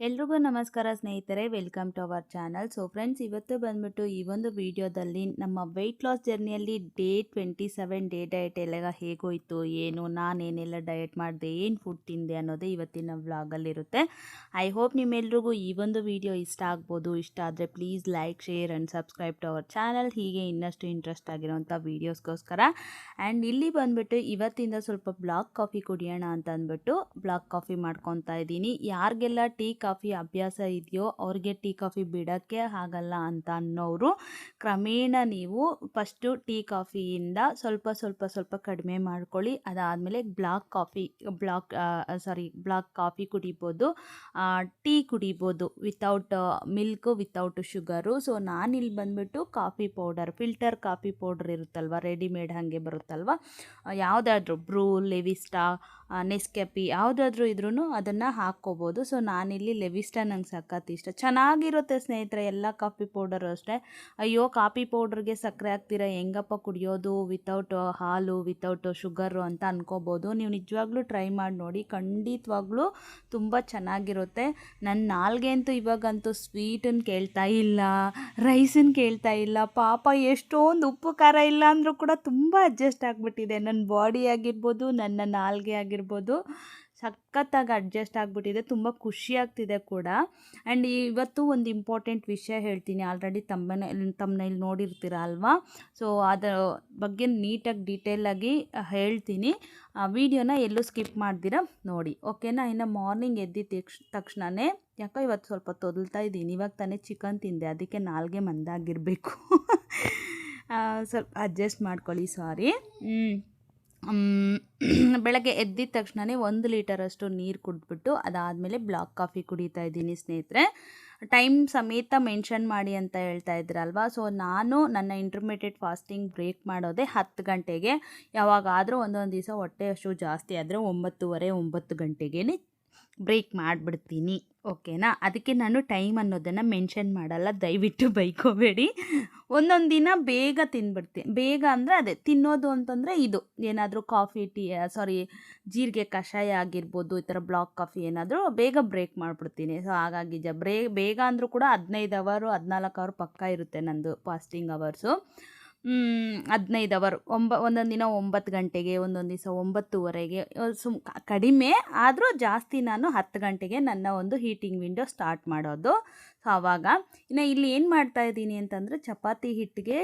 ಎಲ್ರಿಗೂ ನಮಸ್ಕಾರ ಸ್ನೇಹಿತರೆ, welcome to our channel. So friends ಇವತ್ತು ಬಂದ್ಬಿಟ್ಟು ಈ ಒಂದು ವಿಡಿಯೋದಲ್ಲಿ ನಮ್ಮ weight loss ಜರ್ನಿಯಲ್ಲಿ day twenty seven day diet ಎಲ್ಲ ಹೇಗೋಯಿತು, ಏನು, ನಾನೇನೆಲ್ಲ ಡಯಟ್ ಮಾಡಿದೆ, ಏನು ಫುಡ್ ತಿಂದೆ ಅನ್ನೋದೇ ಇವತ್ತಿನ ವ್ಲಾಗಲ್ಲಿರುತ್ತೆ ಐ ಹೋಪ್ ನಿಮ್ಮೆಲ್ರಿಗೂ ಈ ಒಂದು ವಿಡಿಯೋ ಇಷ್ಟ ಆಗ್ಬೋದು. ಇಷ್ಟ ಆದರೆ please like share and subscribe to our channel ಹೀಗೆ ಇನ್ನಷ್ಟು ಇಂಟ್ರೆಸ್ಟ್ ಆಗಿರೋಂಥ ವೀಡಿಯೋಸ್ಗೋಸ್ಕರ ಆ್ಯಂಡ್ ಇಲ್ಲಿ ಬಂದ್ಬಿಟ್ಟು ಇವತ್ತಿಂದ ಸ್ವಲ್ಪ ಬ್ಲಾಕ್ ಕಾಫಿ ಕುಡಿಯೋಣ ಅಂತ ಅಂದ್ಬಿಟ್ಟು ಬ್ಲಾಕ್ ಕಾಫಿ ಮಾಡ್ಕೊತಾ ಇದ್ದೀನಿ. ಯಾರಿಗೆಲ್ಲ ಟೀ ಕಾಫಿ ಅಭ್ಯಾಸ ಇದೆಯೋ ಅವ್ರಿಗೆ ಟೀ ಕಾಫಿ ಬಿಡೋಕ್ಕೆ ಆಗಲ್ಲ ಅಂತ ಅನ್ನೋರು ಕ್ರಮೇಣ ನೀವು ಫಸ್ಟು ಟೀ ಕಾಫಿಯಿಂದ ಸ್ವಲ್ಪ ಸ್ವಲ್ಪ ಸ್ವಲ್ಪ ಕಡಿಮೆ ಮಾಡ್ಕೊಳ್ಳಿ. ಅದಾದಮೇಲೆ black coffee, black sorry, black coffee ಕುಡಿಬೋದು ಟೀ ಕುಡಿಬೋದು without milk without sugar. So, ನಾನಿಲ್ಲಿ ಬಂದುಬಿಟ್ಟು coffee powder, filter coffee powder ಇರುತ್ತಲ್ವ, ರೆಡಿಮೇಡ್ ಹಾಗೆ ಬರುತ್ತಲ್ವ ಯಾವುದಾದ್ರೂ ಬ್ರೂ, ಲೆವಿಸ್ಟಾ ನೆಸ್ಕೆಪಿ, ಯಾವುದಾದ್ರೂ ಇದ್ರೂ ಅದನ್ನು ಹಾಕ್ಕೋಬೋದು. ಸೊ, ನಾನಿಲ್ಲಿ ಲೆವಿಸ್ಟಾ ನಂಗೆ ಸಖತ್ ಇಷ್ಟ. ಚೆನ್ನಾಗಿರುತ್ತೆ ಸ್ನೇಹಿತರೆ, ಎಲ್ಲ ಕಾಫಿ ಪೌಡರು ಅಷ್ಟೇ. ಅಯ್ಯೋ, ಕಾಫಿ ಪೌಡ್ರಿಗೆ ಸಕ್ಕರೆ ಹಾಕ್ತೀರಾ? ಹೆಂಗಪ್ಪ ಕುಡಿಯೋದು? ವಿತೌಟ್ ಹಾಲು ವಿತೌಟ್ ಶುಗರು ಅಂತ ಅನ್ಕೋಬೋದು. ನೀವು ನಿಜವಾಗ್ಲೂ ಟ್ರೈ ಮಾಡಿ ನೋಡಿ. ಖಂಡಿತವಾಗ್ಲೂ ತುಂಬ ಚೆನ್ನಾಗಿರುತ್ತೆ. ನನ್ನ ನಾಲ್ಗೆ ಅಂತೂ ಇವಾಗಂತೂ ಸ್ವೀಟನ್ನು ಕೇಳ್ತಾ ಇಲ್ಲ ರೈಸನ್ನು ಕೇಳ್ತಾ ಇಲ್ಲ. ಪಾಪ, ಎಷ್ಟೊಂದು ಉಪ್ಪು, ಖಾರ ಇಲ್ಲ ಅಂದರೂ ಕೂಡ ತುಂಬ ಅಡ್ಜಸ್ಟ್ ಆಗಿಬಿಟ್ಟಿದೆ. ನನ್ನ ಬಾಡಿ ಆಗಿರ್ಬೋದು, ನನ್ನ ನಾಲ್ಗೆ ಆಗಿರ್ಬೋದು. ಸಖತ್ತಾಗಿ ಅಡ್ಜಸ್ಟ್ ಆಗಿಬಿಟ್ಟಿದೆ, ತುಂಬ ಖುಷಿ ಆಗ್ತಿದೆ ಕೂಡ. ಆ್ಯಂಡ್ ಇವತ್ತು ಒಂದು ಇಂಪಾರ್ಟೆಂಟ್ ವಿಷಯ ಹೇಳ್ತೀನಿ ಆಲ್ರೆಡಿ ತಮ್ಮನೆ ಇಲ್ಲಿ ನೋಡಿರ್ತೀರ ಅಲ್ವಾ? ಸೊ ಅದರ ಬಗ್ಗೆ ನೀಟಾಗಿ ಡೀಟೇಲಾಗಿ ಹೇಳ್ತೀನಿ. ಆ ವಿಡಿಯೋನ ಎಲ್ಲೂ ಸ್ಕಿಪ್ ಮಾಡ್ದಿರ? ನೋಡಿ ಓಕೆನಾ ಇನ್ನು ಮಾರ್ನಿಂಗ್ ಎದ್ದಿದ ತಕ್ಷ ತಕ್ಷಣವೇ ಯಾಕೋ ಇವತ್ತು ಸ್ವಲ್ಪ ತೊದಲ್ತಾ ಇದ್ದೀನಿ. ಇವಾಗ ತಾನೇ ಚಿಕನ್ ತಿಂದೆ, ಅದಕ್ಕೆ ನಾಲ್ಗೆ ಮಂದಾಗಿರಬೇಕು. ಸ್ವಲ್ಪ ಅಡ್ಜಸ್ಟ್ ಮಾಡ್ಕೊಳ್ಳಿ ಸಾರಿ ಬೆಳಗ್ಗೆ ಎದ್ದಿದ ತಕ್ಷಣವೇ ಒಂದು ಲೀಟರಷ್ಟು ನೀರು ಕುಡಿದ್ಬಿಟ್ಟು ಅದಾದಮೇಲೆ ಬ್ಲಾಕ್ ಕಾಫಿ ಕುಡಿತಾ ಇದ್ದೀನಿ ಸ್ನೇಹಿತರೆ. ಟೈಮ್ ಸಮೇತ ಮೆನ್ಷನ್ ಮಾಡಿ ಅಂತ ಹೇಳ್ತಾ ಇದ್ರಲ್ವಾ? ಸೊ ನಾನು ನನ್ನ ಇಂಟರ್ಮೀಡಿಯೇಟ್ ಫಾಸ್ಟಿಂಗ್ ಬ್ರೇಕ್ ಮಾಡೋದೇ ಹತ್ತು ಗಂಟೆಗೆ. ಯಾವಾಗಾದರೂ ಒಂದೊಂದು ದಿವಸ ಹೊಟ್ಟೆ ಅಷ್ಟು ಜಾಸ್ತಿ ಆದರೆ ಒಂಬತ್ತುವರೆ, ಒಂಬತ್ತು ಗಂಟೆಗೇ ಬ್ರೇಕ್ ಮಾಡಿಬಿಡ್ತೀನಿ, ಓಕೆನಾ? ಅದಕ್ಕೆ ನಾನು ಟೈಮ್ ಅನ್ನೋದನ್ನು ಮೆನ್ಷನ್ ಮಾಡಲ್ಲ, ದಯವಿಟ್ಟು ಬೈಕೋಬೇಡಿ. ಒಂದೊಂದು ದಿನ ಬೇಗ ತಿಂದ್ಬಿಡ್ತೀನಿ ಬೇಗ ಅಂದರೆ ಅದೇ, ತಿನ್ನೋದು ಅಂತಂದರೆ ಇದು, ಏನಾದರೂ ಕಾಫಿ, ಟೀ ಸಾರಿ ಜೀರಿಗೆ ಕಷಾಯ ಆಗಿರ್ಬೋದು, ಈ ಥರ ಬ್ಲಾಕ್ ಕಾಫಿ ಏನಾದರೂ ಬೇಗ ಬ್ರೇಕ್ ಮಾಡಿಬಿಡ್ತೀನಿ. ಸೊ ಹಾಗಾಗಿ ಜ, ಬ್ರೇ, ಬೇಗ ಅಂದರೂ ಕೂಡ ಹದಿನೈದು ಅವರು, ಹದಿನಾಲ್ಕು ಅವರ್ ಪಕ್ಕ ಇರುತ್ತೆ ನಂದು ಫಾಸ್ಟಿಂಗ್ ಅವರ್ಸು. ಹದಿನೈದು ಅವರ್ ಒಂಬ, ಒಂದೊಂದು ದಿನ ಒಂಬತ್ತು ಗಂಟೆಗೆ, ಒಂದೊಂದು ದಿವಸ ಒಂಬತ್ತುವರೆಗೆ. ಸುಮ್ ಕಡಿಮೆ ಆದರೂ ಜಾಸ್ತಿ ನಾನು ಹತ್ತು ಗಂಟೆಗೆ ನನ್ನ ಒಂದು ಹೀಟಿಂಗ್ ವಿಂಡೋ ಸ್ಟಾರ್ಟ್ ಮಾಡೋದು. ಸೊ ಆವಾಗ ಇನ್ನು ಇಲ್ಲಿ ಏನು ಮಾಡ್ತಾ ಇದ್ದೀನಿ ಅಂತಂದರೆ ಚಪಾತಿ ಹಿಟ್ಟಿಗೆ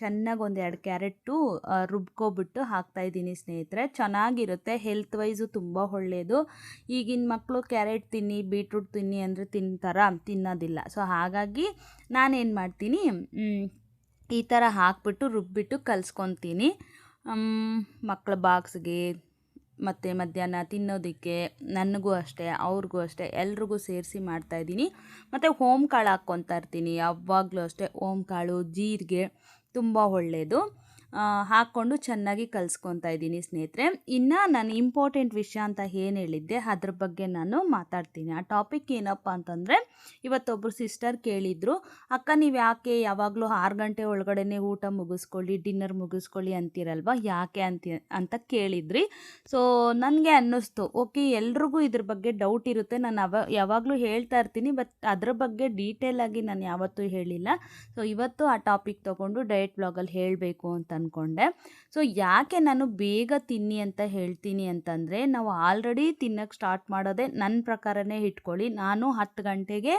ಚೆನ್ನಾಗಿ ಒಂದು ಎರಡು ಕ್ಯಾರೆಟು ರುಬ್ಕೊಬಿಟ್ಟು ಹಾಕ್ತಾಯಿದ್ದೀನಿ ಸ್ನೇಹಿತರೆ. ಚೆನ್ನಾಗಿರುತ್ತೆ ಹೆಲ್ತ್ ವೈಸು ತುಂಬ ಒಳ್ಳೆಯದು ಈಗಿನ ಮಕ್ಕಳು ಕ್ಯಾರೆಟ್ ತಿನ್ನಿ, ಬೀಟ್ರೂಟ್ ತಿನ್ನಿ ಅಂದರೆ ತಿಂತಾರ, ತಿನ್ನೋದಿಲ್ಲ. ಸೊ ಹಾಗಾಗಿ ನಾನೇನು ಮಾಡ್ತೀನಿ ಈ ಥರ ಹಾಕ್ಬಿಟ್ಟು ರುಬ್ಬಿಟ್ಟು ಕಲಿಸ್ಕೊತೀನಿ. ಮಕ್ಕಳ ಬಾಕ್ಸ್ಗೆ ಮತ್ತು ಮಧ್ಯಾಹ್ನ ತಿನ್ನೋದಕ್ಕೆ ನನಗೂ ಅಷ್ಟೇ, ಅವ್ರಿಗೂ ಅಷ್ಟೇ, ಎಲ್ರಿಗೂ ಸೇರಿಸಿ ಮಾಡ್ತಾಯಿದ್ದೀನಿ ಮತ್ತು ಓಮ್ ಕಾಳು ಹಾಕ್ಕೊತಾ ಇರ್ತೀನಿ, ಯಾವಾಗಲೂ ಅಷ್ಟೇ ಓಮ್ ಕಾಳು, ಜೀರಿಗೆ ತುಂಬ ಒಳ್ಳೆಯದು ಹಾಕ್ಕೊಂಡು ಚೆನ್ನಾಗಿ ಕಲಿಸ್ಕೊತಾ ಇದ್ದೀನಿ ಸ್ನೇಹಿತರೆ. ಇನ್ನು ನಾನು ಇಂಪಾರ್ಟೆಂಟ್ ವಿಷಯ ಅಂತ ಏನು ಹೇಳಿದ್ದೆ, ಅದ್ರ ಬಗ್ಗೆ ನಾನು ಮಾತಾಡ್ತೀನಿ. ಆ ಟಾಪಿಕ್ ಏನಪ್ಪ ಅಂತಂದರೆ ಇವತ್ತೊಬ್ಬರು ಸಿಸ್ಟರ್ ಕೇಳಿದರು, ಅಕ್ಕ, ನೀವು ಯಾಕೆ ಯಾವಾಗಲೂ ಆರು ಗಂಟೆ ಒಳಗಡೆ ಊಟ ಮುಗಿಸ್ಕೊಳ್ಳಿ ಡಿನ್ನರ್ ಮುಗಿಸ್ಕೊಳ್ಳಿ ಅಂತೀರಲ್ವ? ಯಾಕೆ ಅಂತಿ ಅಂತ ಕೇಳಿದ್ರಿ. ಸೊ ನನಗೆ ಅನ್ನಿಸ್ತು, ಓಕೆ, ಎಲ್ರಿಗೂ ಇದ್ರ ಬಗ್ಗೆ ಡೌಟ್ ಇರುತ್ತೆ. ನಾನು ಅವ, ಯಾವಾಗಲೂ ಹೇಳ್ತಾ ಇರ್ತೀನಿ ಬಟ್ ಅದ್ರ ಬಗ್ಗೆ ಡೀಟೇಲಾಗಿ ನಾನು ಯಾವತ್ತೂ ಹೇಳಿಲ್ಲ. ಸೊ ಇವತ್ತು ಆ ಟಾಪಿಕ್ ತೊಗೊಂಡು ಡಯಟ್ ಬ್ಲಾಗಲ್ಲಿ ಹೇಳಬೇಕು ಅಂತ ಅಂದ್ಕೊಂಡೆ ಸೊ ಯಾಕೆ ನಾನು ಬೇಗ ತಿನ್ನಿ ಅಂತ ಹೇಳ್ತೀನಿ ಅಂತಂದರೆ, ನಾವು ಆಲ್ರೆಡಿ ತಿನ್ನೋಕ್ಕೆ ಸ್ಟಾರ್ಟ್ ಮಾಡೋದೇ ನನ್ನ ಪ್ರಕಾರನೇ ಇಟ್ಕೊಳ್ಳಿ. ನಾನು ಹತ್ತು ಗಂಟೆಗೆ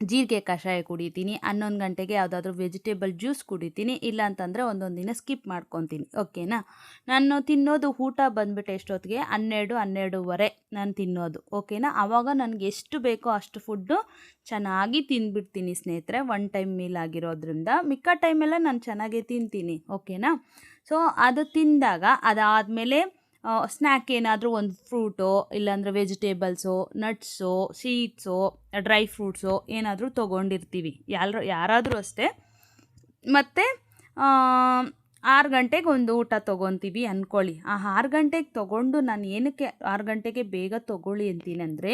ಜೀರಿಗೆ ಕಷಾಯ ಕುಡಿತೀನಿ, ಹನ್ನೊಂದು ಗಂಟೆಗೆ ಯಾವುದಾದ್ರೂ ವೆಜಿಟೇಬಲ್ ಜ್ಯೂಸ್ ಕುಡಿತೀನಿ ಇಲ್ಲ ಅಂತಂದರೆ ಒಂದೊಂದು ದಿನ ಸ್ಕಿಪ್ ಮಾಡ್ಕೊತೀನಿ ಓಕೆನಾ ನಾನು ತಿನ್ನೋದು ಊಟ ಬಂದುಬಿಟ್ಟು ಎಷ್ಟೊತ್ತಿಗೆ? ಹನ್ನೆರಡು, ಹನ್ನೆರಡೂವರೆ ನಾನು ತಿನ್ನೋದು ಓಕೆನಾ ಆವಾಗ ನನಗೆ ಎಷ್ಟು ಬೇಕೋ ಅಷ್ಟು ಫುಡ್ಡು ಚೆನ್ನಾಗಿ ತಿಂದ್ಬಿಡ್ತೀನಿ ಸ್ನೇಹಿತರೆ ಒನ್ ಟೈಮ್ ಮೀಲ್ ಆಗಿರೋದ್ರಿಂದ. ಮಿಕ್ಕ ಟೈಮೆಲ್ಲ ನಾನು ಚೆನ್ನಾಗೇ ತಿಂತೀನಿ ಓಕೆನಾ ಸೊ ಅದು ತಿಂದಾಗ ಅದಾದಮೇಲೆ ಸ್ನ್ಯಾಕ್ ಏನಾದರೂ ಒಂದು ಫ್ರೂಟೋ ಇಲ್ಲಾಂದರೆ vegetables nuts seeds dry fruits ಏನಾದರೂ ತೊಗೊಂಡಿರ್ತೀವಿ. ಯಾರು ಯಾರಾದರೂ ಅಷ್ಟೇ. ಮತ್ತು ಆರು ಗಂಟೆಗೆ ಒಂದು ಊಟ ತೊಗೊತೀವಿ ಅಂದ್ಕೊಳ್ಳಿ ಆ ಆರು ಗಂಟೆಗೆ ತೊಗೊಂಡು ನಾನು ಏನಕ್ಕೆ ಆರು ಗಂಟೆಗೆ ಬೇಗ ತೊಗೊಳ್ಳಿ ಅಂತೀನಿ ಅಂದರೆ,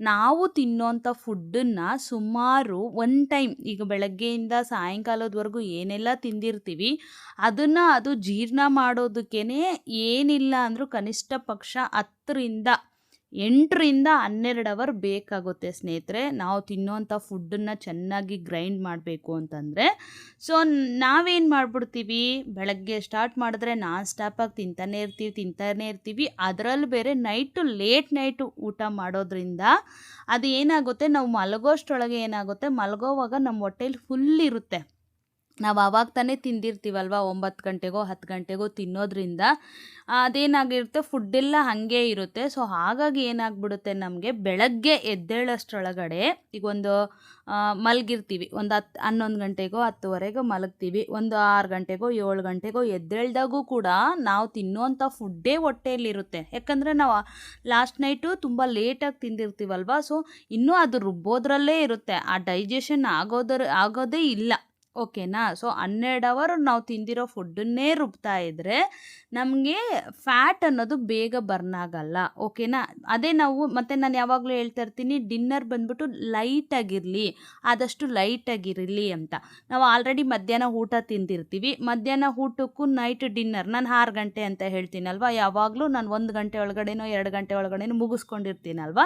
ನಾವು ತಿನ್ನೋಂಥ ಫುಡ್ಡನ್ನು ಸುಮಾರು ಒನ್ ಟೈಮ್ ಈಗ ಬೆಳಗ್ಗೆಯಿಂದ ಸಾಯಂಕಾಲದವರೆಗೂ ಏನೆಲ್ಲ ತಿಂದಿರ್ತೀವಿ, ಅದನ್ನು ಅದು ಜೀರ್ಣ ಮಾಡೋದಕ್ಕೇ ಏನಿಲ್ಲ ಅಂದರೂ ಕನಿಷ್ಠ ಪಕ್ಷ ಹತ್ತರಿಂದ ಎಂಟರಿಂದ ಹನ್ನೆರಡು ಅವರ್ ಬೇಕಾಗುತ್ತೆ ಸ್ನೇಹಿತರೆ. ನಾವು ತಿನ್ನುವಂಥ ಫುಡ್ಡನ್ನು ಚೆನ್ನಾಗಿ ಗ್ರೈಂಡ್ ಮಾಡಬೇಕು ಅಂತಂದರೆ. ಸೊ ನಾವೇನು ಮಾಡ್ಬಿಡ್ತೀವಿ? ಬೆಳಗ್ಗೆ ಸ್ಟಾರ್ಟ್ ಮಾಡಿದ್ರೆ ನಾನ್ ಸ್ಟಾಪಾಗಿ ತಿಂತಾನೆ ಇರ್ತೀವಿ ತಿಂತಾನೆ ಇರ್ತೀವಿ. ಅದರಲ್ಲಿ ಬೇರೆ ನೈಟು ಲೇಟ್ ನೈಟು ಊಟ ಮಾಡೋದ್ರಿಂದ ಅದು ಏನಾಗುತ್ತೆ ನಾವು ಮಲಗೋಷ್ಟೊಳಗೆ ಏನಾಗುತ್ತೆ? ಮಲಗೋವಾಗ ನಮ್ಮ ಹೊಟ್ಟೆಲಿ ಫುಲ್ ಇರುತ್ತೆ. ನಾವು ಆವಾಗ ತಾನೇ ತಿಂದಿರ್ತೀವಲ್ವ? ಒಂಬತ್ತು ಗಂಟೆಗೋ, ಹತ್ತು ಗಂಟೆಗೋ ತಿನ್ನೋದ್ರಿಂದ ಅದೇನಾಗಿರುತ್ತೆ? ಫುಡ್ಡೆಲ್ಲ ಹಾಗೆ ಇರುತ್ತೆ. ಸೊ ಹಾಗಾಗಿ ಏನಾಗ್ಬಿಡುತ್ತೆ ನಮಗೆ? ಬೆಳಗ್ಗೆ ಎದ್ದೇಳೋಷ್ಟ್ರೊಳಗಡೆ ಈಗ ಒಂದು ಮಲಗಿರ್ತೀವಿ. ಒಂದು ಹತ್ತು, ಹನ್ನೊಂದು ಗಂಟೆಗೋ, ಹತ್ತುವರೆಗೋ ಮಲಗ್ತೀವಿ. ಒಂದು ಆರು ಗಂಟೆಗೋ, ಏಳು ಗಂಟೆಗೋ ಎದ್ದೇಳ್ದಾಗೂ ಕೂಡ ನಾವು ತಿನ್ನುವಂಥ ಫುಡ್ಡೇ ಹೊಟ್ಟೆಯಲ್ಲಿರುತ್ತೆ. ಯಾಕಂದರೆ ನಾವು ಲಾಸ್ಟ್ ನೈಟು ತುಂಬ ಲೇಟಾಗಿ ತಿಂದಿರ್ತೀವಲ್ವ? ಸೊ ಇನ್ನೂ ಅದು ರುಬ್ಬೋದ್ರಲ್ಲೇ ಇರುತ್ತೆ. ಆ ಡೈಜೆಷನ್ ಆಗೋದ್ರ, ಆಗೋದೇ ಇಲ್ಲ. ಓಕೆನಾ? ಸೊ ಹನ್ನೆರಡು ಅವರ್ ನಾವು ತಿಂದಿರೋ ಫುಡ್ಡನ್ನೇ ರುಬ್ತಾ ಇದ್ದರೆ ನಮಗೆ ಫ್ಯಾಟ್ ಅನ್ನೋದು ಬೇಗ ಬರ್ನ್ ಆಗಲ್ಲ. ಓಕೆನಾ? ಅದೇ ನಾವು ಮತ್ತು ನಾನು ಯಾವಾಗಲೂ ಹೇಳ್ತಾ ಇರ್ತೀನಿ ಡಿನ್ನರ್ ಬಂದ್ಬಿಟ್ಟು ಲೈಟಾಗಿರಲಿ ಆದಷ್ಟು ಲೈಟಾಗಿರಲಿ ಅಂತ. ನಾವು ಆಲ್ರೆಡಿ ಮಧ್ಯಾಹ್ನ ಊಟ ತಿಂದಿರ್ತೀವಿ. ಮಧ್ಯಾಹ್ನ ಊಟಕ್ಕೂ ನೈಟ್ ಡಿನ್ನರ್ ನಾನು ಆರು ಗಂಟೆ ಅಂತ ಹೇಳ್ತೀನಲ್ವ? ಯಾವಾಗಲೂ ನಾನು ಒಂದು ಗಂಟೆ ಒಳಗಡೆನೋ, ಎರಡು ಗಂಟೆ ಒಳಗಡೆನೋ ಮುಗಿಸ್ಕೊಂಡಿರ್ತೀನಲ್ವ?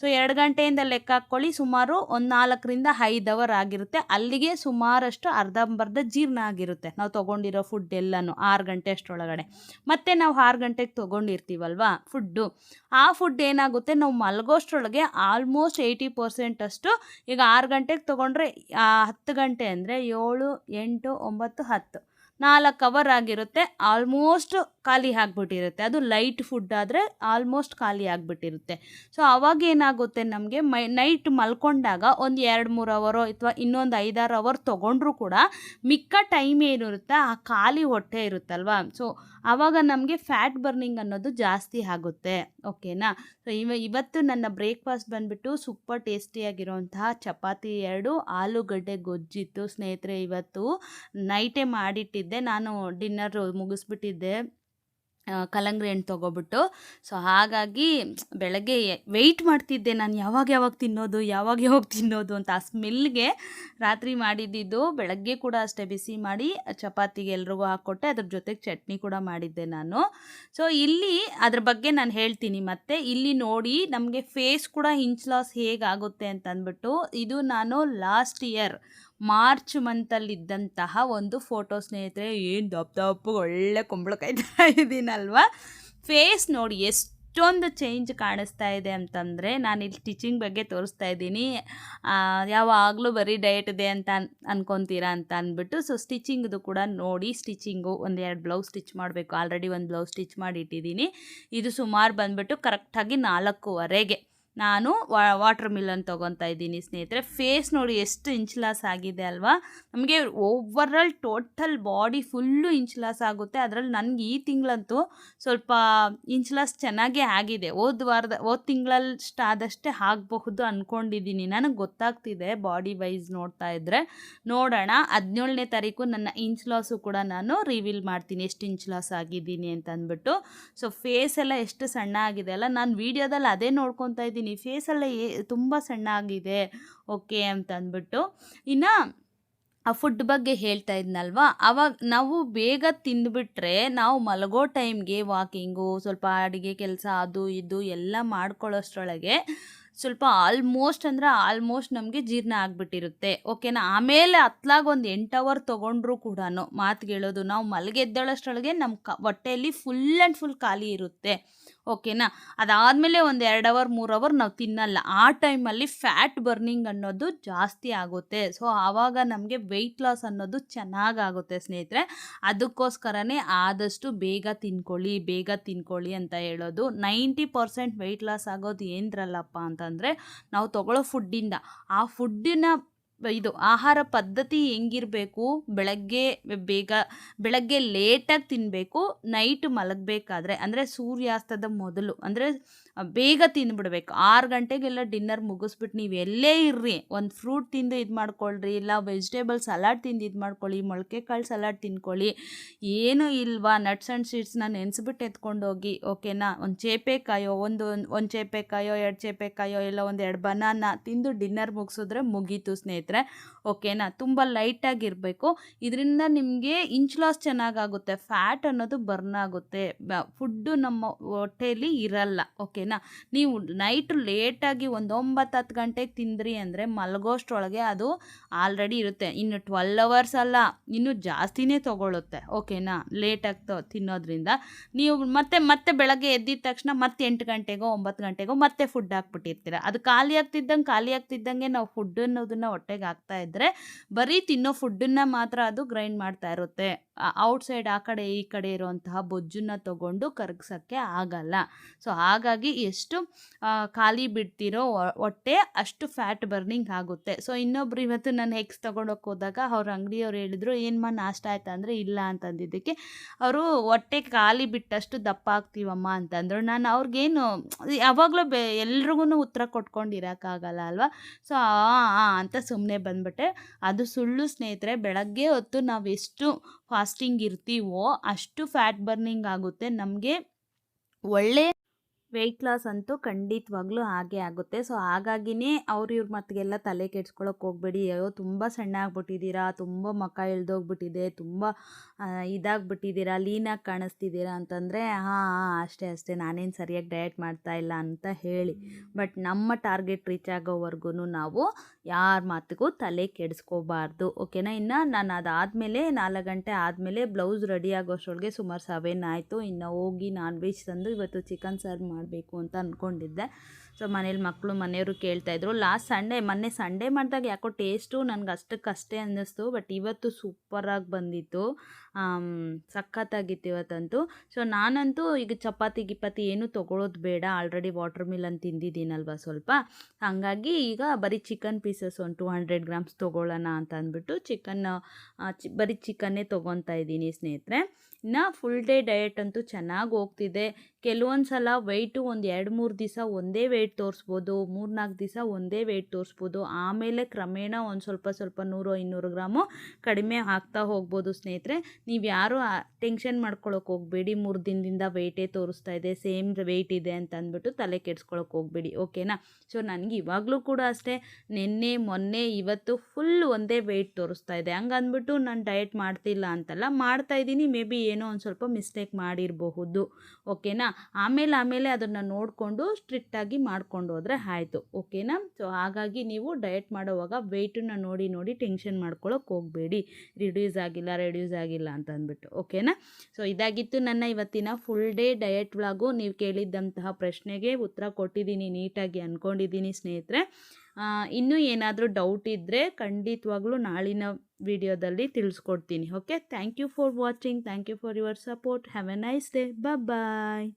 ಸೊ ಎರಡು ಗಂಟೆಯಿಂದ ಲೆಕ್ಕ ಹಾಕ್ಕೊಳ್ಳಿ, ಸುಮಾರು ಒಂದು ನಾಲ್ಕರಿಂದ ಐದು ಅವರ್ ಆಗಿರುತ್ತೆ. ಅಲ್ಲಿಗೆ ಸುಮಾರಷ್ಟು ಅರ್ಧಂಬರ್ಧ ಜೀರ್ಣ ಆಗಿರುತ್ತೆ. ನಾವು ತೊಗೊಂಡಿರೋ ಫುಡ್ ಎಲ್ಲನೂ ಆರು ಗಂಟೆ ಅಷ್ಟರೊಳಗಡೆ. ಮತ್ತು ನಾವು ಆರು ಗಂಟೆಗೆ ತೊಗೊಂಡಿರ್ತೀವಲ್ವಾ ಫುಡ್ಡು ಆ ಫುಡ್ ಏನಾಗುತ್ತೆ? ನಾವು ಮಲಗೋಷ್ಟ್ರೊಳಗೆ ಆಲ್ಮೋಸ್ಟ್ ಏಯ್ಟಿ ಪರ್ಸೆಂಟ್ ಅಷ್ಟು ಈಗ ಆರು ಗಂಟೆಗೆ ತೊಗೊಂಡ್ರೆ ಹತ್ತು ಗಂಟೆ ಅಂದರೆ ಏಳು, ಎಂಟು, ಒಂಬತ್ತು, ಹತ್ತು. ನಾಲ್ಕು ಅವರ್ ಆಗಿರುತ್ತೆ ಆಲ್ಮೋಸ್ಟ್ ಖಾಲಿ ಆಗಿಬಿಟ್ಟಿರುತ್ತೆ. ಅದು ಲೈಟ್ ಫುಡ್ ಆದರೆ ಆಲ್ಮೋಸ್ಟ್ ಖಾಲಿ ಆಗಿಬಿಟ್ಟಿರುತ್ತೆ. ಸೊ ಅವಾಗ ಏನಾಗುತ್ತೆ ನಮಗೆ, ಮೈ ನೈಟ್ ಮಲ್ಕೊಂಡಾಗ ಒಂದು ಎರಡು ಮೂರು ಅವರೋ ಅಥವಾ ಇನ್ನೊಂದು ಐದಾರು ಅವರ್ ತೊಗೊಂಡ್ರೂ ಕೂಡ ಮಿಕ್ಕ ಟೈಮ್ ಏನಿರುತ್ತೆ, ಆ ಖಾಲಿ ಹೊಟ್ಟೆ ಇರುತ್ತಲ್ವಾ? ಸೊ ಆವಾಗ ನಮಗೆ ಫ್ಯಾಟ್ ಬರ್ನಿಂಗ್ ಅನ್ನೋದು ಜಾಸ್ತಿ ಆಗುತ್ತೆ. ಓಕೆನಾ ಸೊ ಇವ, ಇವತ್ತು ನನ್ನ ಬ್ರೇಕ್ಫಾಸ್ಟ್ ಬಂದುಬಿಟ್ಟು ಸೂಪರ್ ಟೇಸ್ಟಿಯಾಗಿರುವಂತಹ ಚಪಾತಿ ಎರಡು, ಆಲೂಗಡ್ಡೆ ಗೊಜ್ಜಿತ್ತು. ಸ್ನೇಹಿತರೆ, ಇವತ್ತು ನೈಟೇ ಮಾಡಿಟ್ಟಿದ್ದೆ. ನಾನು ಡಿನ್ನರ್ ಮುಗಿಸ್ಬಿಟ್ಟಿದ್ದೆ. ಕಲಂಗ್ರಿ ಹಣ್ಣು ತೊಗೊಬಿಟ್ಟು. ಸೊ ಹಾಗಾಗಿ ಬೆಳಗ್ಗೆ ವೆಯ್ಟ್ ಮಾಡ್ತಿದ್ದೆ ನಾನು. ಯಾವಾಗ ಯಾವಾಗ ತಿನ್ನೋದು, ಯಾವಾಗ ಯಾವಾಗ ತಿನ್ನೋದು ಅಂತ ಆ ಸ್ಮೆಲ್ಗೆ ರಾತ್ರಿ ಮಾಡಿದ್ದಿದ್ದು ಬೆಳಗ್ಗೆ ಕೂಡ ಅಷ್ಟೇ ಬಿಸಿ ಮಾಡಿ ಚಪಾತಿಗೆ ಎಲ್ರಿಗೂ ಹಾಕ್ಕೊಟ್ಟೆ ಅದ್ರ ಜೊತೆಗೆ ಚಟ್ನಿ ಕೂಡ ಮಾಡಿದ್ದೆ ನಾನು. ಸೊ ಇಲ್ಲಿ ಅದ್ರ ಬಗ್ಗೆ ನಾನು ಹೇಳ್ತೀನಿ ಮತ್ತೆ. ಇಲ್ಲಿ ನೋಡಿ ನಮಗೆ ಫೇಸ್ ಕೂಡ ಇಂಚ್ ಲಾಸ್ ಹೇಗಾಗುತ್ತೆ ಅಂತ ಅಂದ್ಬಿಟ್ಟು ಇದು ನಾನು ಲಾಸ್ಟ್ ಇಯರ್ ಮಾರ್ಚ್ ಮಂತಲ್ಲಿದ್ದಂತಹ ಒಂದು ಫೋಟೋ ಸ್ನೇಹಿತರೆ, ಏನು ದಪ್ಪ ದಪ್ಪ ಒಳ್ಳೆ ಕುಂಬಳಕಾಯಿ ಥರ ಇದ್ದೀನಲ್ವ ಫೇಸ್ ನೋಡಿ ಎಷ್ಟೊಂದು ಚೇಂಜ್ ಕಾಣಿಸ್ತಾ ಇದೆ ಅಂತಂದರೆ ಇಲ್ಲಿ ಸ್ಟಿಚಿಂಗ್ ಬಗ್ಗೆ ತೋರಿಸ್ತಾ ಇದ್ದೀನಿ. ಯಾವಾಗಲೂ ಬರೀ ಡಯಟ್ ಇದೆ ಅಂತ ಅನ್, ಅನ್ಕೊತೀರಾ ಅಂತ ಅಂದ್ಬಿಟ್ಟು ಸೊ ಸ್ಟಿಚಿಂಗ್ದು ಕೂಡ ನೋಡಿ ಸ್ಟಿಚಿಂಗು ಒಂದೆರಡು ಬ್ಲೌಸ್ ಸ್ಟಿಚ್ ಮಾಡಬೇಕು. ಆಲ್ರೆಡಿ ಒಂದು ಬ್ಲೌಸ್ ಸ್ಟಿಚ್ ಮಾಡಿ ಇಟ್ಟಿದ್ದೀನಿ ಇದು ಸುಮಾರು ಬಂದುಬಿಟ್ಟು ಕರೆಕ್ಟಾಗಿ ನಾಲ್ಕೂವರೆಗೆ. ನಾನು ವಾಟರ್ ಮಿಲನ್ ತೊಗೊತಾ ಇದ್ದೀನಿ ಸ್ನೇಹಿತರೆ. ಫೇಸ್ ನೋಡಿ ಎಷ್ಟು ಇಂಚ್ ಲಾಸ್ ಆಗಿದೆ ಅಲ್ವಾ? ನಮಗೆ overall total body full inch loss ಆಗುತ್ತೆ. ಅದರಲ್ಲಿ ನನಗೆ ಈ ತಿಂಗಳಂತೂ ಸ್ವಲ್ಪ ಇಂಚ್ ಲಾಸ್ ಚೆನ್ನಾಗೇ ಆಗಿದೆ. ಹೋದ ವಾರದ, ಹೋದ ತಿಂಗಳಷ್ಟು ಆದಷ್ಟೇ ಆಗಬಹುದು ಅಂದ್ಕೊಂಡಿದ್ದೀನಿ ನನಗೆ ಗೊತ್ತಾಗ್ತಿದೆ ಬಾಡಿ ವೈಸ್ ನೋಡ್ತಾ ಇದ್ದರೆ ನೋಡೋಣ. ಹದಿನೇಳನೇ ತಾರೀಕು ನನ್ನ ಇಂಚ್ ಲಾಸು ಕೂಡ ನಾನು ರಿವೀಲ್ ಮಾಡ್ತೀನಿ. ಎಷ್ಟು ಇಂಚ್ ಲಾಸ್ ಆಗಿದ್ದೀನಿ ಅಂತ ಅಂದ್ಬಿಟ್ಟು ಸೊ ಫೇಸ್ ಎಲ್ಲ ಎಷ್ಟು ಸಣ್ಣ ಆಗಿದೆ ಅಲ್ಲ? ನಾನು ವೀಡಿಯೋದಲ್ಲಿ ಅದೇ ನೋಡ್ಕೊತಾ ಇದ್ದೀನಿ. ಇದ್ದೀನಿ ಫೇಸೆಲ್ಲ ಏ ತುಂಬ ಸಣ್ಣ ಆಗಿದೆ ಓಕೆ ಅಂತ ಅಂದ್ಬಿಟ್ಟು. ಇನ್ನು, ಆ ಫುಡ್ ಬಗ್ಗೆ ಹೇಳ್ತಾ ಇದ್ನಲ್ವಾ? ಅವಾಗ ನಾವು ಬೇಗ ತಿಂದುಬಿಟ್ರೆ, ನಾವು ಮಲಗೋ ಟೈಮ್ಗೆ ವಾಕಿಂಗು, ಸ್ವಲ್ಪ ಅಡುಗೆ ಕೆಲಸ, ಅದು ಇದು ಎಲ್ಲ ಮಾಡ್ಕೊಳ್ಳೋಷ್ಟರೊಳಗೆ ಸ್ವಲ್ಪ ಆಲ್ಮೋಸ್ಟ್ ಅಂದರೆ ಆಲ್ಮೋಸ್ಟ್ ನಮಗೆ ಜೀರ್ಣ ಆಗಿಬಿಟ್ಟಿರುತ್ತೆ. ಓಕೆನಾ? ಆಮೇಲೆ ಹತ್ಲಾಗ ಒಂದು ಎಂಟು ಅವರ್ ತೊಗೊಂಡ್ರು ಕೂಡ ಮಾತು ಕೇಳೋದು. ನಾವು ಮಲಗೆದ್ದಳಷ್ಟರೊಳಗೆ ನಮ್ಮ ಕ ಹೊಟ್ಟೆಯಲ್ಲಿ ಫುಲ್ ಆ್ಯಂಡ್ ಫುಲ್ ಖಾಲಿ ಇರುತ್ತೆ. ಓಕೆನಾ? ಅದಾದಮೇಲೆ ಒಂದು ಎರಡು ಅವರ್, ಮೂರು ಅವರ್ ನಾವು ತಿನ್ನಲ್ಲ. ಆ ಟೈಮಲ್ಲಿ ಫ್ಯಾಟ್ ಬರ್ನಿಂಗ್ ಅನ್ನೋದು ಜಾಸ್ತಿ ಆಗುತ್ತೆ. ಸೊ, ಆವಾಗ ನಮಗೆ ವೆಯ್ಟ್ ಲಾಸ್ ಅನ್ನೋದು ಚೆನ್ನಾಗಾಗುತ್ತೆ ಸ್ನೇಹಿತರೆ. ಅದಕ್ಕೋಸ್ಕರನೇ ಆದಷ್ಟು ಬೇಗ ತಿನ್ಕೊಳ್ಳಿ ಬೇಗ ತಿನ್ಕೊಳ್ಳಿ ಅಂತ ಹೇಳೋದು. ನೈಂಟಿ ಪರ್ಸೆಂಟ್ ವೆಯ್ಟ್ ಲಾಸ್ ಆಗೋದು ಏನರಲ್ಲಪ್ಪ ಅಂತಂದರೆ, ನಾವು ತಗೊಳ್ಳೋ ಫುಡ್ಡಿಂದ. ಆ ಫುಡ್ಡಿನ ಇದು ಆಹಾರ ಪದ್ಧತಿ ಹೆಂಗಿರಬೇಕು? ಬೆಳಗ್ಗೆ ಬೇಗ, ಬೆಳಗ್ಗೆ ಲೇಟಾಗಿ ತಿನ್ನಬೇಕು ನೈಟ್ ಮಲಗಬೇಕಾದ್ರೆ, ಅಂದರೆ ಸೂರ್ಯಾಸ್ತದ ಮೊದಲು, ಅಂದರೆ ಬೇಗ ತಿಂದ್ಬಿಡ್ಬೇಕು. ಆರು ಗಂಟೆಗೆಲ್ಲ ಡಿನ್ನರ್ ಮುಗಿಸ್ಬಿಟ್ಟು ನೀವು ಎಲ್ಲೇ ಇರ್ರಿ. ಒಂದು ಫ್ರೂಟ್ ತಿಂದು ಇದು ಮಾಡ್ಕೊಳ್ರಿ, ಇಲ್ಲ ವೆಜಿಟೇಬಲ್ ಸಲಾಡ್ ತಿಂದು ಇದು ಮಾಡ್ಕೊಳ್ಳಿ ಮೊಳಕೆ ಕಾಳು ಸಲಾಡ್ ತಿನ್ಕೊಳ್ಳಿ, ಏನು ಇಲ್ವಾ, ನಟ್ಸ್ ಆ್ಯಂಡ್ ಸೀಡ್ಸ್ನ ನೆನೆಸ್ಬಿಟ್ಟು ಎತ್ಕೊಂಡು ಹೋಗಿ ಓಕೆನಾ? ಒಂದು ಚೇಪೆಕಾಯೋ, ಒಂದು ಒಂದು ಚೇಪೆಕಾಯೋ, ಎರಡು ಚೇಪೆಕಾಯೋ, ಇಲ್ಲ ಒಂದು ಎರಡು ಬನಾನ ತಿಂದು ಡಿನ್ನರ್ ಮುಗಿಸಿದ್ರೆ ಮುಗೀತು ಸ್ನೇಹಿತರೆ, ಓಕೆನಾ? ತುಂಬ ಲೈಟಾಗಿರಬೇಕು ಇದರಿಂದ ನಿಮಗೆ ಇಂಚ್ ಲಾಸ್ ಚೆನ್ನಾಗಾಗುತ್ತೆ. ಫ್ಯಾಟ್ ಅನ್ನೋದು ಬರ್ನ್ ಆಗುತ್ತೆ. ಫುಡ್ಡು ನಮ್ಮ ಹೊಟ್ಟೆಯಲ್ಲಿ ಇರಲ್ಲ, ಓಕೆನಾ? ಓಕೆನಾ ನೀವು ನೈಟ್ ಲೇಟಾಗಿ ಒಂದು ಒಂಬತ್ತು ಹತ್ತು ಗಂಟೆಗೆ ತಿಂದ್ರಿ ಅಂದರೆ ಮಲಗೋಷ್ಟ್ರೊಳಗೆ ಅದು ಆಲ್ರೆಡಿ ಇರುತ್ತೆ. ಇನ್ನು ಟ್ವೆಲ್ ಅವರ್ಸ್ ಅಲ್ಲ, ಇನ್ನೂ ಜಾಸ್ತಿನೇ ತೊಗೊಳುತ್ತೆ. ಓಕೆನಾ ಲೇಟಾಗಿ ತೊ, ತಿನ್ನೋದ್ರಿಂದ. ನೀವು ಮತ್ತೆ ಮತ್ತೆ ಬೆಳಗ್ಗೆ ಎದ್ದಿದ ತಕ್ಷಣ ಮತ್ತೆ ಎಂಟು ಗಂಟೆಗೋ, ಒಂಬತ್ತು ಗಂಟೆಗೋ ಮತ್ತೆ ಫುಡ್ ಹಾಕ್ಬಿಟ್ಟಿರ್ತೀರ. ಅದು ಖಾಲಿ ಆಗ್ತಿದ್ದಂಗೆ ಖಾಲಿ ಆಗ್ತಿದ್ದಂಗೆ ನಾವು ಫುಡ್ ಅನ್ನೋದನ್ನ ಹೊಟ್ಟೆಗೆ ಹಾಕ್ತಾ ಇದ್ದರೆ ಬರೀ ತಿನ್ನೋ ಫುಡ್ಡನ್ನು ಮಾತ್ರ ಅದು ಗ್ರೈಂಡ್ ಮಾಡ್ತಾ ಇರುತ್ತೆ. ಔಟ್ಸೈಡ್ ಆ ಕಡೆ ಈ ಕಡೆ ಇರುವಂತಹ ಬೊಜ್ಜನ್ನ ತಗೊಂಡು ಕರಗ್ಸೋಕ್ಕೆ ಆಗಲ್ಲ. ಸೊ ಹಾಗಾಗಿ ಎಷ್ಟು ಖಾಲಿ ಬಿಡ್ತಿರೋ ಹೊಟ್ಟೆ ಅಷ್ಟು ಫ್ಯಾಟ್ ಬರ್ನಿಂಗ್ ಆಗುತ್ತೆ. ಸೊ ಇನ್ನೊಬ್ರು ಇವತ್ತು ನಾನು ಎಗ್ಸ್ ತೊಗೊಂಡೋಗಿ ಹೋದಾಗ ಅವ್ರ ಅಂಗಡಿಯವ್ರು ಹೇಳಿದ್ರು ಏನ್ಮ ನಾಷ್ಟ ಆಯ್ತಾ? ಅಂದರೆ, ಇಲ್ಲ, ಅಂತಂದಿದ್ದಕ್ಕೆ. ಅವರು, ಹೊಟ್ಟೆ ಖಾಲಿ ಬಿಟ್ಟಷ್ಟು ದಪ್ಪ ಆಗ್ತೀವಮ್ಮ, ಅಂತಂದರು. ನಾನು ಅವ್ರಿಗೇನು, ಯಾವಾಗಲೂ ಬೆ ಎಲ್ರಿಗೂ ಉತ್ತರ ಕೊಟ್ಕೊಂಡಿರೋಕ್ಕಾಗಲ್ಲ ಅಲ್ವಾ? ಸೊ ಅಂತ ಸುಮ್ಮನೆ ಬಂದ್ಬಿಟ್ಟೆ. ಅದು ಸುಳ್ಳು ಸ್ನೇಹಿತರೆ, ಬೆಳಗ್ಗೆ ಹೊತ್ತು ನಾವು ಎಷ್ಟು ಫಾಸ್ಟಿಂಗ್ ಇರ್ತೀವೋ ಅಷ್ಟು ಫ್ಯಾಟ್ ಬರ್ನಿಂಗ್ ಆಗುತ್ತೆ. ನಮಗೆ ಒಳ್ಳೆ ವೆಯ್ಟ್ ಲಾಸ್ ಅಂತೂ ಖಂಡಿತವಾಗ್ಲೂ ಹಾಗೆ ಆಗುತ್ತೆ. ಸೊ ಹಾಗಾಗಿನೇ ಅವ್ರು ಇವ್ರ ಮತ್ತಿಗೆಲ್ಲ ತಲೆ ಕೆಡ್ಸ್ಕೊಳಕ್ಕೆ ಹೋಗ್ಬೇಡಿ. ಅಯ್ಯೋ, ತುಂಬ ಸಣ್ಣ ಆಗ್ಬಿಟ್ಟಿದ್ದೀರಾ? ತುಂಬ ಮಕ ಇಳ್ದೋಗ್ಬಿಟ್ಟಿದೆ ತುಂಬ ಇದಾಗ್ಬಿಟ್ಟಿದ್ದೀರಾ? ಲೀನಾಗಿ ಕಾಣಿಸ್ತಿದ್ದೀರಾ ಅಂತಂದರೆ, ಹಾಂ ಹಾಂ, ಅಷ್ಟೇ ಅಷ್ಟೇ. ನಾನೇನು ಸರಿಯಾಗಿ ಡಯಟ್ ಮಾಡ್ತಾ ಇಲ್ಲ ಅಂತ ಹೇಳಿ. ಬಟ್ ನಮ್ಮ ಟಾರ್ಗೆಟ್ ರೀಚ್ ಆಗೋವರೆಗೂ ನಾವು ಯಾರ ಮಾತಿಗೂ ತಲೆ ಕೆಡಿಸ್ಕೋಬಾರ್ದು. ಓಕೆನಾ ಇನ್ನು ನಾನು ಅದಾದಮೇಲೆ ನಾಲ್ಕು ಗಂಟೆ ಆದಮೇಲೆ ಬ್ಲೌಸ್ ರೆಡಿ ಆಗೋಷ್ಟೊಳಗೆ ಸುಮಾರು ಸವೆನ್ ಆಯಿತು. ಇನ್ನು ಹೋಗಿ ನಾನ್ ವೆಜ್ ತಂದು ಇವತ್ತು ಚಿಕನ್ ಸರ್ವ್ ಮಾಡಬೇಕು ಅಂತ ಅಂದ್ಕೊಂಡಿದ್ದೆ ಸೊ, ಮನೇಲಿ ಮಕ್ಕಳು ಮನೆಯವರು ಕೇಳ್ತಾಯಿದ್ರು ಲಾಸ್ಟ್ ಸಂಡೇ ಮೊನ್ನೆ ಸಂಡೇ ಮಾಡಿದಾಗ ಯಾಕೋ ಟೇಸ್ಟು ನನಗೆ ಅಷ್ಟಕ್ಕಷ್ಟೇ ಅನ್ನಿಸ್ತು ಬಟ್ ಇವತ್ತು ಸೂಪರಾಗಿ ಬಂದಿತ್ತು. ಸಖತ್ತಾಗಿತ್ತು ಇವತ್ತಂತೂ. ಸೊ ನಾನಂತೂ ಈಗ ಚಪಾತಿ, ಗಿಪಾತಿ ಏನೂ ತೊಗೊಳೋದು ಬೇಡ. ಆಲ್ರೆಡಿ ವಾಟರ್ ಮಿಲನ್ ತಿಂದಿದ್ದೀನಲ್ವ ಸ್ವಲ್ಪ. ಹಾಗಾಗಿ ಈಗ ಬರೀ ಚಿಕನ್ ಪೀಸಸ್ ಒಂದು ಟು ಹಂಡ್ರೆಡ್ ಗ್ರಾಮ್ಸ್ ತೊಗೊಳ್ಳೋಣ ಅಂತ ಅಂದ್ಬಿಟ್ಟು ಚಿಕನ್ ಬರೀ ಚಿಕನ್ನೇ ತೊಗೊತಾ ಇದ್ದೀನಿ ಸ್ನೇಹಿತರೆ. ಇನ್ನು ಫುಲ್ ಡೇ ಡಯಟ್ ಅಂತೂ ಚೆನ್ನಾಗಿ ಹೋಗ್ತಿದೆ. ಕೆಲವೊಂದು ಸಲ ವೆಯ್ಟು ಒಂದು ಎರಡು ಮೂರು ದಿವಸ ಒಂದೇ ತೋರಿಸ್ಬೋದು, ಮೂರ್ನಾಲ್ಕು ದಿವಸ ಒಂದೇ ವೆಯ್ಟ್ ತೋರಿಸ್ಬೋದು, ಆಮೇಲೆ ಕ್ರಮೇಣ ಒಂದು ಸ್ವಲ್ಪ ಸ್ವಲ್ಪ ನೂರು ಇನ್ನೂರು ಗ್ರಾಮು ಕಡಿಮೆ ಆಗ್ತಾ ಹೋಗ್ಬೋದು ಸ್ನೇಹಿತರೆ. ನೀವು ಯಾರೂ ಟೆನ್ಷನ್ ಮಾಡ್ಕೊಳಕ್ಕೆ ಹೋಗಬೇಡಿ, ಮೂರು ದಿನದಿಂದ ವೆಯ್ಟೇ ತೋರಿಸ್ತಾ ಇದೆ ಸೇಮ್ ವೆಯ್ಟ್ ಇದೆ ಅಂತ ಅಂದ್ಬಿಟ್ಟು ತಲೆ ಕೆಡ್ಸ್ಕೊಳಕ್ಕೆ ಹೋಗಬೇಡಿ ಓಕೆನಾ ಸೊ ನನಗೆ ಇವಾಗಲೂ ಕೂಡ ಅಷ್ಟೇ, ನಿನ್ನೆ, ಮೊನ್ನೆ, ಇವತ್ತು ಫುಲ್ ಒಂದೇ ವೆಯ್ಟ್ ತೋರಿಸ್ತಾ ಇದೆ. ಹಂಗಂದ್ಬಿಟ್ಟು ನಾನು ಡಯಟ್ ಮಾಡ್ತಿಲ್ಲ ಅಂತಲ್ಲ, ಮಾಡ್ತಾ ಇದ್ದೀನಿ ಮೇ ಬಿ ಏನೋ ಒಂದು ಸ್ವಲ್ಪ ಮಿಸ್ಟೇಕ್ ಮಾಡಿರಬಹುದು ಓಕೆನಾ ಆಮೇಲೆ ಆಮೇಲೆ ಅದನ್ನು ನೋಡಿಕೊಂಡು ಸ್ಟ್ರಿಕ್ಟಾಗಿ ಮಾಡ್ಕೊಂಡು ಹೋದರೆ ಆಯಿತು, ಓಕೆನಾ? ಸೊ ಹಾಗಾಗಿ ನೀವು ಡಯಟ್ ಮಾಡೋವಾಗ ವೆಯ್ಟನ್ನು ನೋಡಿ ನೋಡಿ ಟೆನ್ಷನ್ ಮಾಡ್ಕೊಳ್ಳೋಕೆ ಹೋಗಬೇಡಿ. ರಿಡ್ಯೂಸ್ ಆಗಿಲ್ಲ ರೆಡ್ಯೂಸ್ ಆಗಿಲ್ಲ ಅಂತ ಅಂದ್ಬಿಟ್ಟು ಓಕೆನಾ? ಸೊ ಇದಾಗಿತ್ತು ನನ್ನ ಇವತ್ತಿನ ಫುಲ್ ಡೇ ಡಯಟ್ ವ್ಲಾಗು ನೀವು ಕೇಳಿದ್ದಂತಹ ಪ್ರಶ್ನೆಗೆ ಉತ್ತರ ಕೊಟ್ಟಿದ್ದೀನಿ, ನೀಟಾಗಿ ಅಂದ್ಕೊಂಡಿದ್ದೀನಿ ಸ್ನೇಹಿತರೆ. ಇನ್ನೂ ಏನಾದರೂ ಡೌಟ್ ಇದ್ದರೆ ಖಂಡಿತವಾಗ್ಲೂ ನಾಳಿನ ವಿಡಿಯೋದಲ್ಲಿ ತಿಳಿಸ್ಕೊಡ್ತೀನಿ, okay? Thank you for watching thank you for your support have a nice day bye